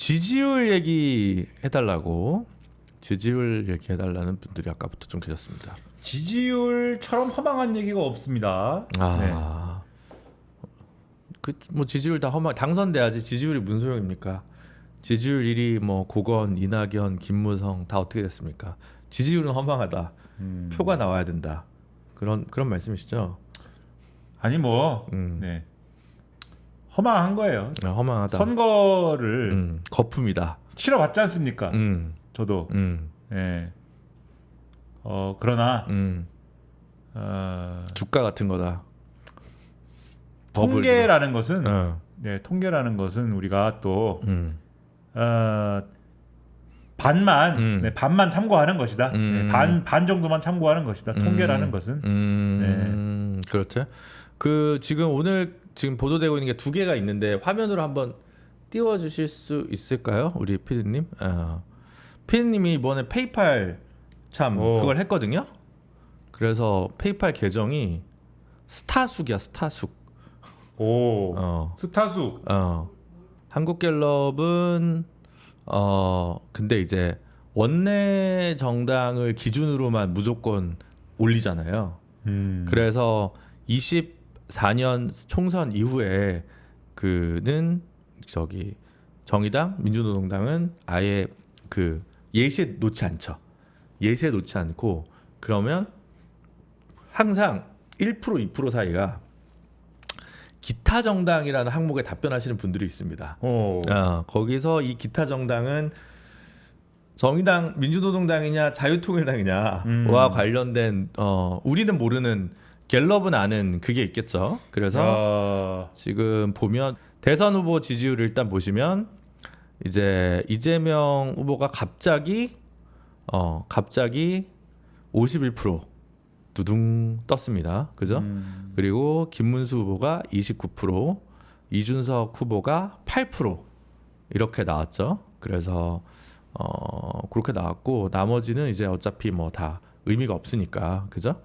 지지율 얘기 해달라고 지지율 얘기 해달라는 분들이 아까부터 좀 계셨습니다. 지지율처럼 허망한 얘기가 없습니다. 네. 아, 그뭐 지지율 다 허망 당선돼야지 지지율이 무슨 소용입니까? 지지율 1위 뭐 고건, 이낙연, 김무성 다 어떻게 됐습니까? 지지율은 허망하다. 음. 표가 나와야 된다. 그런 그런 말씀이시죠? 아니 뭐 음. 네. 허망한 거예요. 아, 허망하다. 선거를 음, 거품이다. 치러봤지 않습니까? 음, 저도. 음, 예. 어 그러나 음. 어, 주가 같은 거다. 버블. 통계라는 것은 어, 네, 통계라는 것은 우리가 또 음, 어, 반만 음. 네, 반만 참고하는 것이다. 음. 네, 반, 반 정도만 참고하는 것이다. 통계라는 음, 것은 음, 그렇죠. 그 지금 오늘 지금 보도되고 있는 게 두 개가 있는데 화면으로 한번 띄워 주실 수 있을까요, 우리 피디님? 어. 피디님이 이번에 페이팔 참 오. 그걸 했거든요. 그래서 페이팔 계정이 스타숙이야, 스타숙. 오 어, 스타수 어. 한국갤럽은 어 근데 이제 원내 정당을 기준으로만 무조건 올리잖아요. 음. 그래서 24년 총선 이후에 그는 저기 정의당, 민주노동당은 아예 그 예시에 놓지 않죠. 예시에 놓지 않고 그러면 항상 1% 2% 사이가 기타 정당이라는 항목에 답변하시는 분들이 있습니다. 오. 어, 거기서 이 기타 정당은 정의당, 민주노동당이냐 자유통일당이냐와 음. 관련된 어, 우리는 모르는 갤럽은 아는 그게 있겠죠. 그래서 야. 지금 보면 대선 후보 지지율을 일단 보시면 이제 이재명 후보가 갑자기 어 갑자기 51% 두둥 떴습니다. 그죠? 음. 그리고 김문수 후보가 29%, 이준석 후보가 8% 이렇게 나왔죠. 그래서 어 그렇게 나왔고 나머지는 이제 어차피 뭐 다 의미가 없으니까 그죠?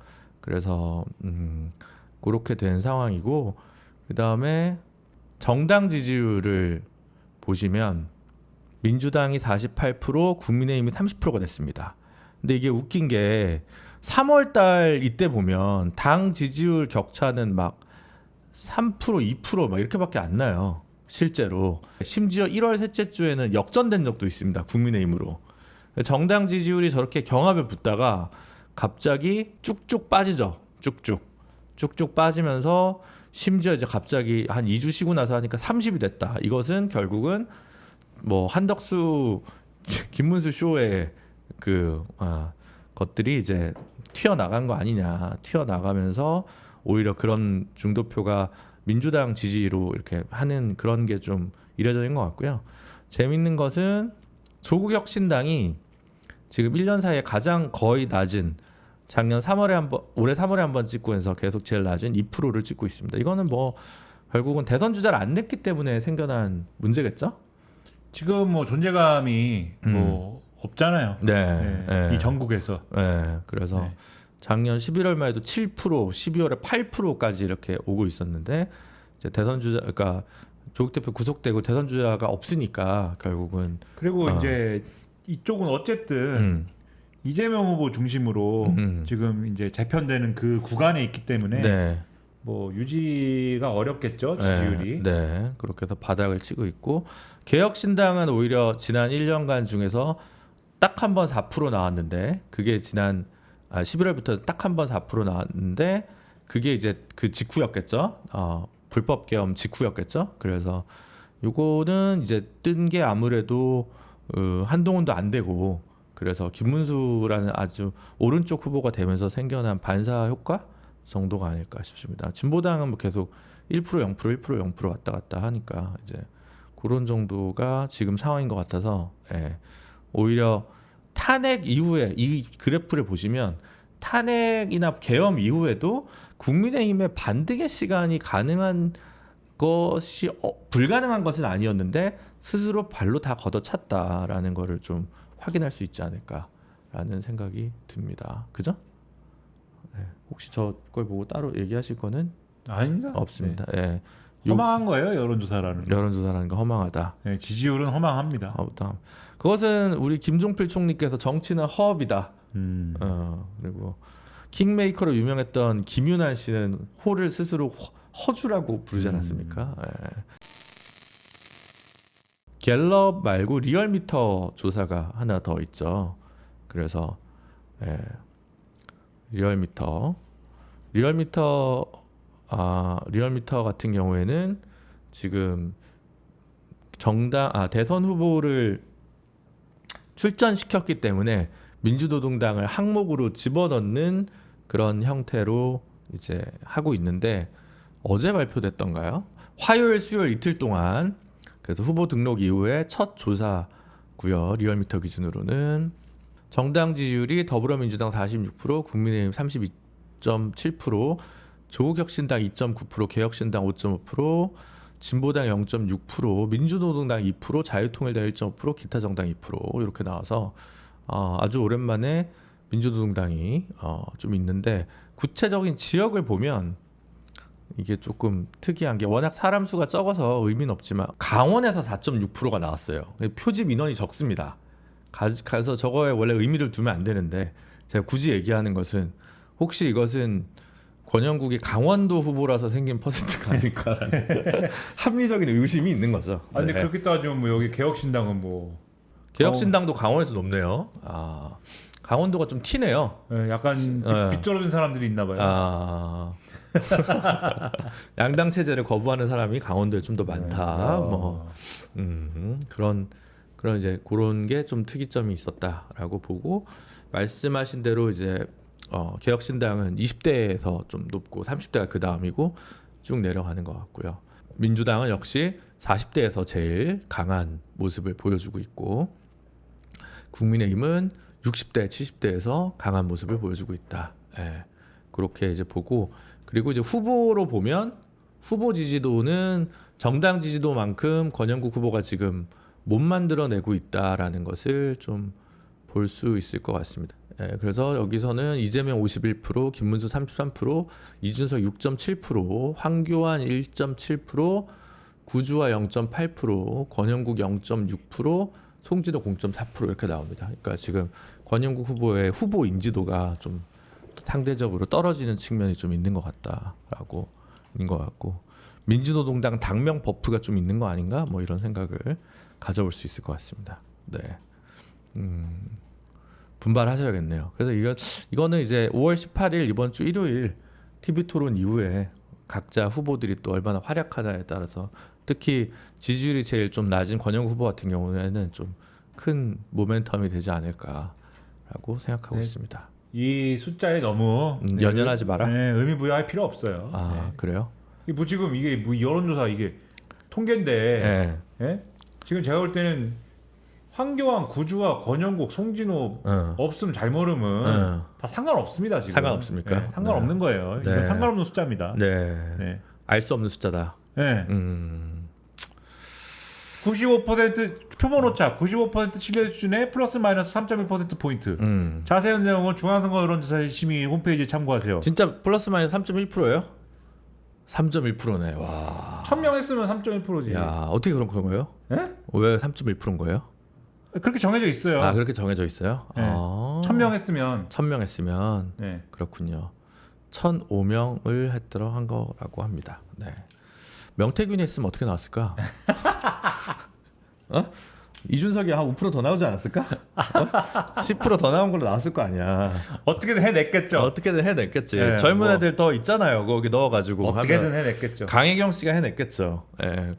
그래서 음 그렇게 된 상황이고 그 다음에 정당 지지율을 보시면 민주당이 48%, 국민의힘이 30%가 됐습니다. 근데 이게 웃긴 게 3월 달 이때 보면 당 지지율 격차는 막 3%, 2%막 이렇게밖에 안 나요. 실제로. 심지어 1월 셋째 주에는 역전된 적도 있습니다. 국민의힘으로. 정당 지지율이 저렇게 경합에 붙다가 갑자기 쭉쭉 빠지죠. 쭉쭉. 쭉쭉 빠지면서 심지어 이제 갑자기 한 2주 쉬고 나서 하니까 30이 됐다. 이것은 결국은 뭐 한덕수 김문수 쇼의 그 아, 것들이 이제 튀어나간 거 아니냐. 튀어나가면서 오히려 그런 중도표가 민주당 지지로 이렇게 하는 그런 게 좀 이례적인 것 같고요. 재밌는 것은 조국혁신당이 지금 1년 사이에 가장 거의 낮은 작년 3월에 한 번, 올해 3월에 한 번 찍고 해서 계속 제일 낮은 2%를 찍고 있습니다. 이거는 뭐 결국은 대선 주자를 안 냈기 때문에 생겨난 문제겠죠? 지금 뭐 존재감이 뭐 없잖아요. 음. 네. 네, 네. 이 전국에서 네. 그래서 네. 작년 11월 말에도 7%, 12월에 8%까지 이렇게 오고 있었는데 이제 대선 주자 그러니까 조국 대표 구속되고 대선 주자가 없으니까 결국은 그리고 아. 이제 이쪽은 어쨌든 음, 이재명 후보 중심으로 음. 지금 이제 재편되는 그 구간에 있기 때문에 네. 뭐 유지가 어렵겠죠 지지율이. 네, 네. 그렇게 해서 바닥을 치고 있고 개혁신당은 오히려 지난 1년간 중에서 딱 한 번 4% 나왔는데 그게 지난 아, 11월부터 딱 한 번 4% 나왔는데 그게 이제 그 직후였겠죠. 어, 불법 계엄 직후였겠죠. 그래서 요거는 이제 뜬 게 아무래도 어, 한동훈도 안 되고 그래서 김문수라는 아주 오른쪽 후보가 되면서 생겨난 반사 효과 정도가 아닐까 싶습니다. 진보당은 뭐 계속 1% 0% 1% 0% 왔다 갔다 하니까 이제 그런 정도가 지금 상황인 것 같아서 예. 오히려 탄핵 이후에 이 그래프를 보시면 탄핵이나 계엄 이후에도 국민의힘의 반등의 시간이 가능한 것이 어, 불가능한 것은 아니었는데 스스로 발로 다 걷어찼다라는 거를 좀 확인할 수 있지 않을까라는 생각이 듭니다. 그죠? 네. 혹시 저 걸 보고 따로 얘기하실 거는 아닙니다. 없습니다. 예. 요- 허망한 거예요 여론조사라는. 거. 여론조사라는 거 허망하다. 네, 지지율은 허망합니다. 아무튼 그것은 우리 김종필 총리께서 정치는 허업이다. 음. 어, 그리고 킹메이커로 유명했던 김윤환 씨는 호를 스스로 허, 허주라고 부르지 않았습니까? 예. 갤럽 말고 리얼미터 조사가 하나 더 있죠. 그래서 예. 리얼미터 리얼미터 아 리얼미터 같은 경우에는 지금 정당 아 대선 후보를 출전시켰기 때문에 민주노동당을 항목으로 집어넣는 그런 형태로 이제 하고 있는데 어제 발표됐던가요? 화요일, 수요일 이틀 동안 그래서 후보 등록 이후에 첫 조사고요. 리얼미터 기준으로는 정당 지지율이 더불어민주당 46%, 국민의힘 32.7%, 조국혁신당 2.9%, 개혁신당 5.5%, 진보당 0.6%, 민주노동당 2%, 자유통일당 1.5%, 기타 정당 2% 이렇게 나와서 어, 아주 오랜만에 민주노동당이 어, 좀 있는데 구체적인 지역을 보면 이게 조금 특이한 게 워낙 사람 수가 적어서 의미는 없지만 강원에서 4.6%가 나왔어요. 표집 인원이 적습니다. 가, 가서 저거에 원래 의미를 두면 안 되는데 제가 굳이 얘기하는 것은 혹시 이것은 권영국이 강원도 후보라서 생긴 퍼센트가 아닐까라는 합리적인 의심이 있는 거죠. 아 근데 네. 그렇게 따지면 뭐 여기 개혁신당은 뭐 개혁신당도 강원 에서 높네요. 아 강원도가 좀 티네요. 예, 약간 네. 빗떨어진 사람들이 있나 봐요. 아 양당 체제를 거부하는 사람이 강원도에 좀 더 많다. 네. 뭐 음, 그런 그런 이제 그런 게 좀 특이점이 있었다라고 보고 말씀하신 대로 이제 어, 개혁신당은 20대에서 좀 높고 30대가 그 다음이고 쭉 내려가는 것 같고요. 민주당은 역시 40대에서 제일 강한 모습을 보여주고 있고 국민의힘은 60대, 70대에서 강한 모습을 보여주고 있다. 예, 그렇게 이제 보고 그리고 이제 후보로 보면 후보 지지도는 정당 지지도만큼 권영국 후보가 지금 못 만들어내고 있다라는 것을 좀 볼 수 있을 것 같습니다. 예, 그래서 여기서는 이재명 51%, 김문수 33%, 이준석 6.7%, 황교안 1.7%, 구주화 0.8%, 권영국 0.6%, 송진호 0.4% 이렇게 나옵니다. 그러니까 지금 권영국 후보의 후보 인지도가 좀 상대적으로 떨어지는 측면이 좀 있는 것 같다라고 있는 것 같고 민주노동당 당명 버프가 좀 있는 거 아닌가 뭐 이런 생각을 가져볼 수 있을 것 같습니다. 네, 음, 분발하셔야겠네요. 그래서 이거 이거는 이제 5월 18일 이번 주 일요일 TV 토론 이후에 각자 후보들이 또 얼마나 활약하냐에 따라서 특히 지지율이 제일 좀 낮은 권영 후보 같은 경우에는 좀 큰 모멘텀이 되지 않을까라고 생각하고 네. 있습니다. 이 숫자에 너무 음, 연연하지 마라? 네, 의미 부여할 필요 없어요. 아 그래요? 네. 뭐 지금 이게 뭐 여론조사 이게 통계인데 네. 예? 지금 제가 볼 때는 황교안, 구주와 권영국, 송진호 어. 없으면 잘 모르면 어. 다 상관없습니다 지금. 상관없습니까? 네, 상관없는 거예요. 이건 네. 상관없는 숫자입니다. 네. 네. 알 수 없는 숫자다. 네. 음. 95% 표본 오차 95% 신뢰 수준에 플러스 마이너스 3.1% 포인트. 음. 자세한 내용은 중앙선거 여론조사 심의 홈페이지에 참고하세요. 진짜 플러스 마이너스 3.1%예요? 3.1%네. 와. 1000명 했으면 3.1%지. 야, 어떻게 그런 거예요? 예? 왜 3.1%인 거예요? 그렇게 정해져 있어요. 아, 그렇게 정해져 있어요? 네. 아. 1000명 했으면 1000명 했으면 네. 그렇군요. 1005명을 했더러 한 거라고 합니다. 네. 명태균이 했으면 어떻게 나왔을까? 어? 이준석이 한 5%더 나오지 않았을까? 어? 10%더 나온 걸로 나왔을 거 아니야. 어떻게든 해냈겠죠. 어떻게든 해냈겠지. 네, 젊은 뭐. 애들 더 있잖아요. 거기 넣어가지고 어떻게든. 해냈겠죠. 강혜경 씨가 해냈겠죠. 예.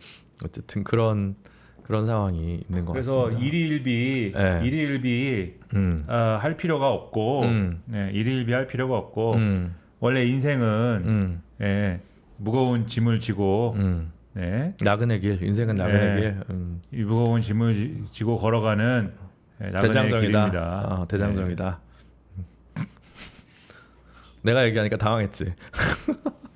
어쨌든 그런 그런 상황이 있는 것 그래서 같습니다. 일희일비 네. 일희일비 음, 어, 할 필요가 없고 음. 네, 일희일비 할 필요가 없고 음, 원래 인생은 음, 예, 무거운 짐을 지고 음. 네, 나그네 길, 인생은 나그네 네. 길. 음. 이 무거운 짐을 지- 지고 걸어가는 예, 나그네 대장정이다. 길입니다. 네. 어, 대장정이다. 내가 얘기하니까 당황했지.